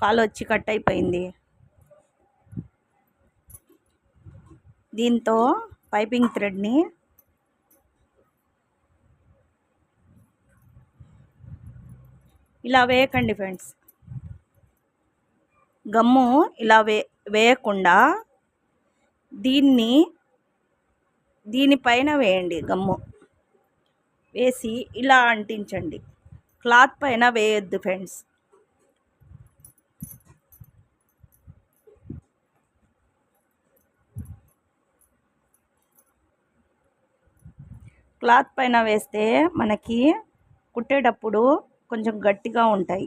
కాలు వచ్చి కట్ అయిపోయింది. దీంతో పైపింగ్ థ్రెడ్ని ఇలా వేయకండి ఫ్రెండ్స్. గమ్ము ఇలా వే వేయకుండా దీన్ని దీనిపైన వేయండి గమ్ము. వేసి ఇలా అంటించండి. క్లాత్ పైన వేయొద్దు ఫ్రెండ్స్. క్లాత్ పైన వేస్తే మనకి కుట్టేటప్పుడు కొంచెం గట్టిగా ఉంటాయి.